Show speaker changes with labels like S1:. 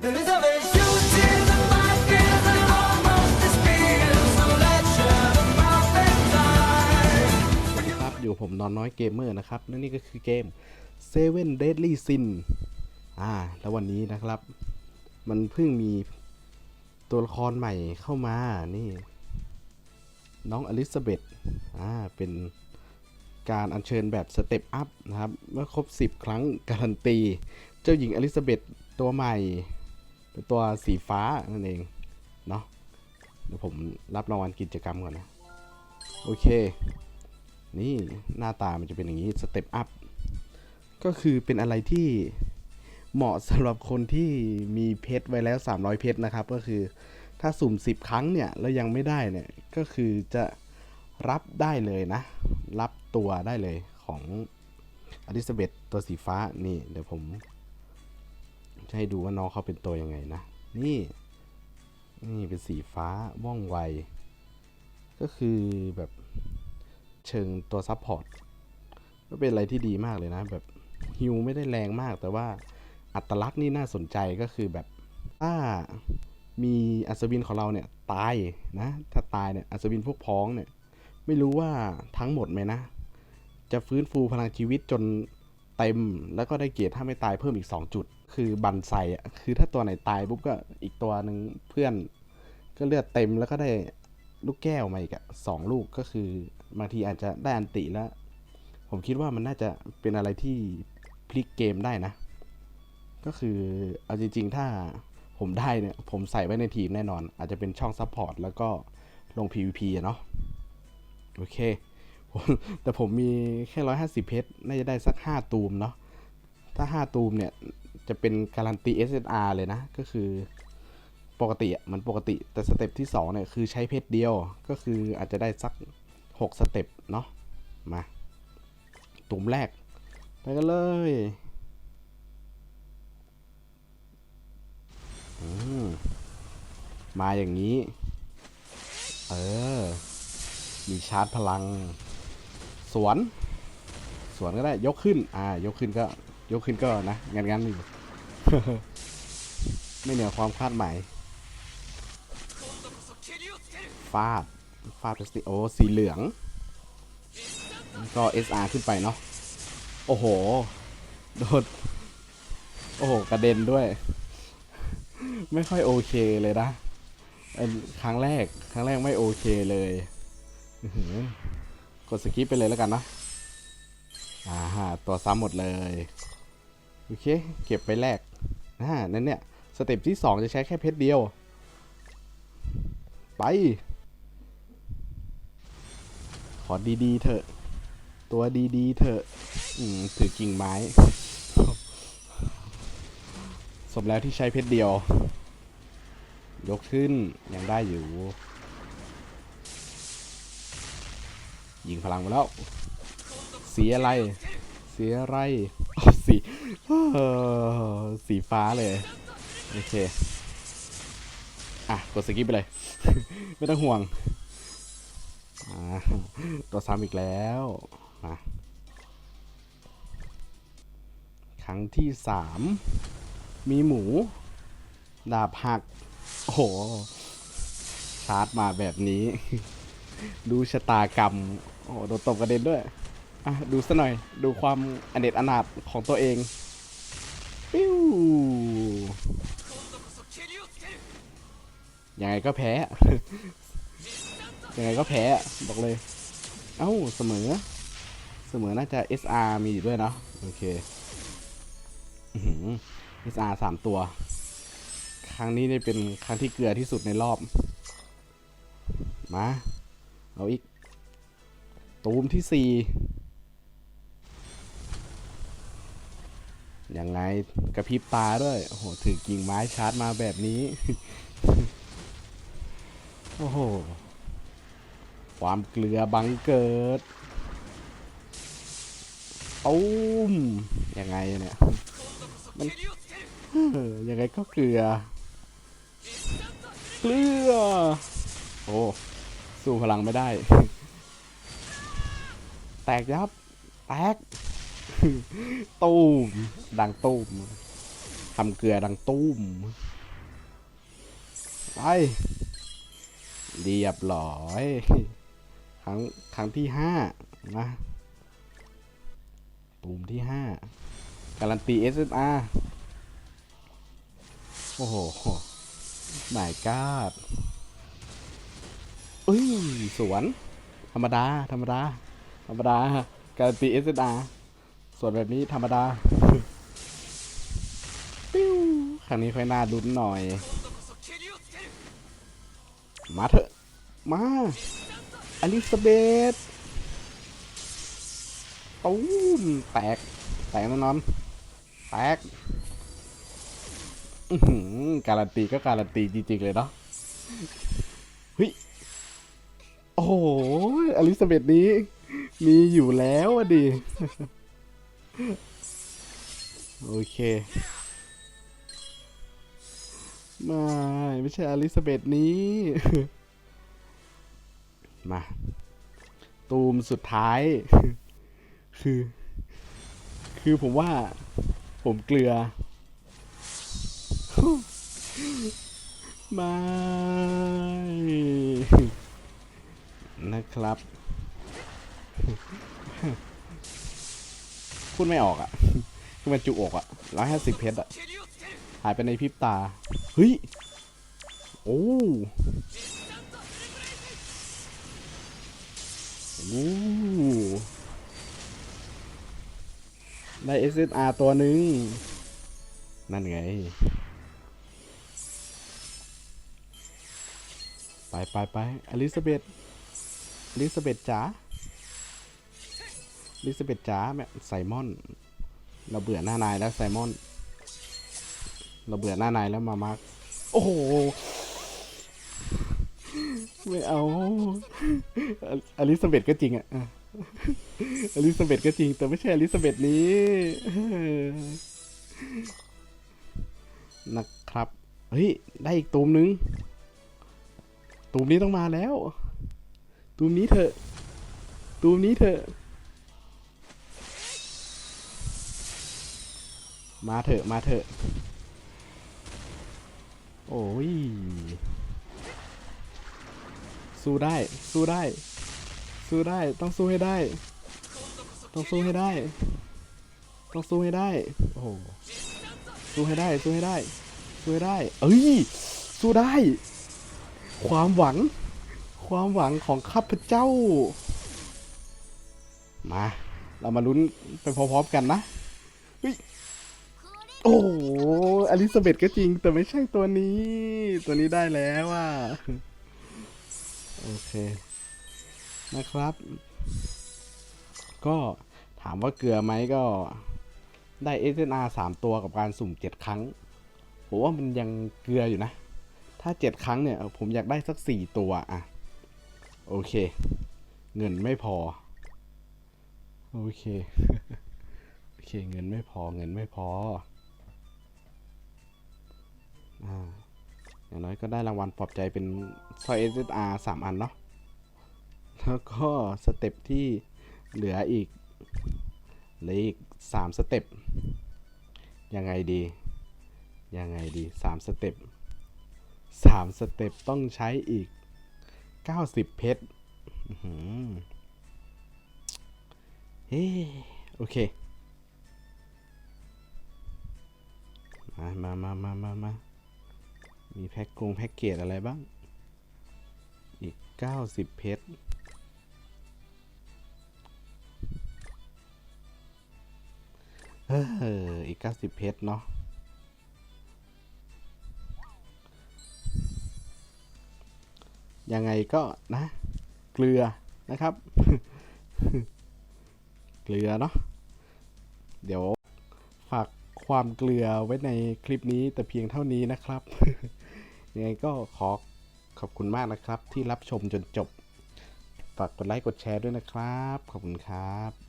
S1: สวัสดีครับ อยู่ผมนอนน้อยเกมเมอร์นะครับและนี่ก็คือเกม Seven Deadly Sin อ่า แล้ววันนี้นะครับ มันเพิ่งมีตัวละครใหม่เข้ามา นี่ น้องอลิซาเบธอ่า เป็นการอัญเชิญแบบสเต็ปอัพนะครับ เมื่อครบ 10 ครั้งการันตี เจ้าหญิงอลิซาเบธตัวใหม่ เป็นตัวสีฟ้านั่นเองเนาะเดี๋ยวผมรับรางวัลกิจกรรมก่อนนะ โอเค นี่หน้าตามันจะเป็นอย่างนี้สเต็ปอัพก็คือเป็นอะไรที่เหมาะสำหรับคนที่มีเพชรไว้แล้ว 300 เพชรนะครับ ก็คือถ้าสุ่ม 10 ครั้งเนี่ยแล้วยังไม่ได้เนี่ยก็คือจะรับได้เลยนะ รับตัวได้เลยของอลิซาเบธตัวสีฟ้านี่เดี๋ยวผม จะให้ดูว่าน้องเขาเป็นตัวยังไงนะ นี่ นี่เป็นสีฟ้าว่องไว ก็คือแบบเชิงตัวซับพอร์ต ก็เป็นอะไรที่ดีมากเลยนะ แบบฮิวไม่ได้แรงมาก แต่ว่าอัตลักษณ์นี่น่าสนใจก็คือแบบ ถ้ามีอัศวินของเราเนี่ยตายนะ ถ้าตายเนี่ยอัศวินพวกพ้องเนี่ย ไม่รู้ว่าทั้งหมดไหมนะ จะฟื้นฟูพลังชีวิตจน เต็มแล้วก็ได้เกียรติถ้าไม่ตายเพิ่มอีก 2 จุด คือบันไซอะคือถ้าตัวไหนตายปุ๊บก็อีกตัวหนึ่งเพื่อน ก็เลือดเต็มแล้วก็ได้ลูกแก้วมาอีกอะสองลูกก็คือบางทีอาจจะได้อันติแล้ว ผมคิดว่ามันน่าจะเป็นอะไรที่พลิกเกมได้นะ ก็คือเอาจริง ๆ ถ้าผมได้เนี่ย ผมใส่ไว้ในทีมแน่นอน อาจจะเป็นช่องซัพพอร์ตแล้วก็ลง PVP อะเนาะโอเค แต่ผมมีแค่ร้อยห้าสิบเพชรน่าจะได้สักห้าตูมเนาะถ้าห้าตูมเนี่ย จะเป็นการันตี SSR เลยนะ ก็คือปกติอะมันปกติแต่สเต็ปที่2เนี่ยคือใช้เพชรเดียวก็คืออาจจะได้สัก6สเต็ปเนาะมาตุ่มแรก ไปกันเลยมมาอย่างนี้ เออ มีชาร์จพลัง สวน สวนก็ได้ยกขึ้น อ่ายกขึ้นก็ ยกขึ้นก็นะงั้นงั้นอยู่ไม่เหนือความคาดหมายฟาดฟาดไปสิโอสีเหลือง ก็ SR ขึ้นไปเนาะโอ้โห โดน โอ้โห กระเด็นด้วย ไม่ค่อยโอเคเลยนะครั้งแรก ครั้งแรกไม่โอเคเลย กดสกิปไปเลยแล้วกันเนาะอ่าฮะตัวซ้ำหมดเลย โอเค เก็บไปแรกอ่านั่นเนี่ย สเต็ปที่ 2 จะใช้แค่เพชรเดียว ไป ขอดีๆเถอะ ตัวดีๆเถอะ อืม ถือกิ่งไม้ สมแล้วที่ใช้เพชรเดียว ยกขึ้น ยังได้อยู่ ยิงพลังมาแล้ว เสียอะไร เสียอะไรสีสีฟ้าเลย โอเค อะ กดสกิปไปเลย ไม่ต้องห่วงอ่าตัวซ้ำอีกแล้วมาครั้งที่สามมีหมู ดาบหัก โอ้โห ชาร์จมาแบบนี้ ดูชะตากรรม อ้โหโดนตบกระเด็นด้วยอะดูซะหน่อยดูความอเนจอนาถของตัวเองปิ้วยังไงก็แพ้ ยังไงก็แพ้บอกเลย เอ้าเสมอ เสมอน่าจะ SR มีอยู่ด้วยเนาะโอเคอื้อหือ SR สามตัว ครั้งนี้ได้เป็นครั้งที่เกลือที่สุดในรอบ มา เอาอีก ตูมที่สี่ยังไงกระพริบตาด้วย โอ้โห ถือกิ่งไม้ชาร์จมาแบบนี้ โอ้โห ความเกลือบังเกิดตุ้มยังไงเนี่ย มันเออยังไงก็เกลือ เกลือ โอ้ สู้พลังไม่ได้ แตกยับ แตก ตูม ดังตูมทำเกลือดังตุ้มไป เรียบร้อย ครั้ง ครั้งที่ห้านะตูมที่ห้าการันตี SSR โอ้โหหมายกาดเอ้ย สวน ธรรมดา ธรรมดา ธรรมดาการันตี SSR ส่วนแบบนี้ธรรมดาปิ้วครั้งนี้ค่อยน่าลุ้นหน่อย มาเถอะ มาอลิซาเบธตูมแตก แตกแน่นอน แตกอื้อหือการันตีก็การันตีจริงๆเลยเนาะเฮ้ย โอ้โห อลิซาเบธนี้ มีอยู่แล้วอะดิ โอเค ไม่ ไม่ใช่อลิซาเบธนี้ มา ตูมสุดท้าย คือ คือผมว่า ผมเกลือ ไม่ นะครับ พูดไม่ออกอะ่ะ คือมันจุอกอะ่ะร้อยห้าสิบเพชรอะ่ะ หายไปในพริบตา เฮ้ย โอ้โอ้ได้ SSR ตัวหนึ่ง นั่นไง ไปไปไปอลิซาเบธอลิซาเบธจ๋า ลิซเบธจ๋าแม่ไซมอน เราเบื่อหน้านายแล้วไซมอน เราเบื่อหน้านายแล้วมามาร์คโอ้โห ไม่เอา อลิซาเบธก็จริงอะอะอลิซาเบธก็จริง แต่ไม่ใช่อลิซาเบธนี้ นะครับ เฮ้ย ได้อีกตูมนึง ตูมนี้ต้องมาแล้ว ตูมนี้เถอะ ตูมนี้เถอะ มาเถอะ มาเถอะ โอ้ย สู้ได้ สู้ได้ สู้ได้ ต้องสู้ให้ได้ ต้องสู้ให้ได้ ต้องสู้ให้ได้ โอ้โห สู้ให้ได้ สู้ให้ได้ สู้ให้ได้ เอ้ย สู้ได้ ความหวัง ความหวังของข้าพเจ้า มา เรามาลุ้นไปพร้อมๆกันนะ เฮ้ย อ้โหอลิซาเบธก็จริง แต่ไม่ใช่ตัวนี้ ตัวนี้ได้แล้วอะ โอเค นะครับ ก็ถามว่าเกลือไหมก็ได้ SNR 3ตัวกับการสุ่ม7ครั้ง ผมว่ามันยังเกลืออยู่นะ ถ้า7ครั้งเนี่ย ผมอยากได้สัก4ตัวอะ โอเค เงินไม่พอ โอเค โอเค เงินไม่พอ เงินไม่พอ อย่างน้อยก็ได้รางวัลปลอบใจเป็นสร้อย SSR 3 อันเนาะ แล้วก็สเต็ปที่เหลืออีกเหลืออีกสามสเต็ป ยังไงดี ยังไงดีสามสเต็ปสามสเต็ปต้องใช้อีกเก้าสิบเพชรเฮ้โอเค มามามามามามา มีแพ็กกงแพ็กเกจอะไรบ้าง อีกเก้าสิบเพชรเอออีก 90 เพชรเนาะยังไงก็นะ เกลือนะครับ เกลือเนาะเดี๋ยวฝากความเกลือไว้ในคลิปนี้แต่เพียงเท่านี้นะครับ ยังไงก็ขอขอบคุณมากนะครับที่รับชมจนจบ ฝากกดไลค์กดแชร์ด้วยนะครับ ขอบคุณครับ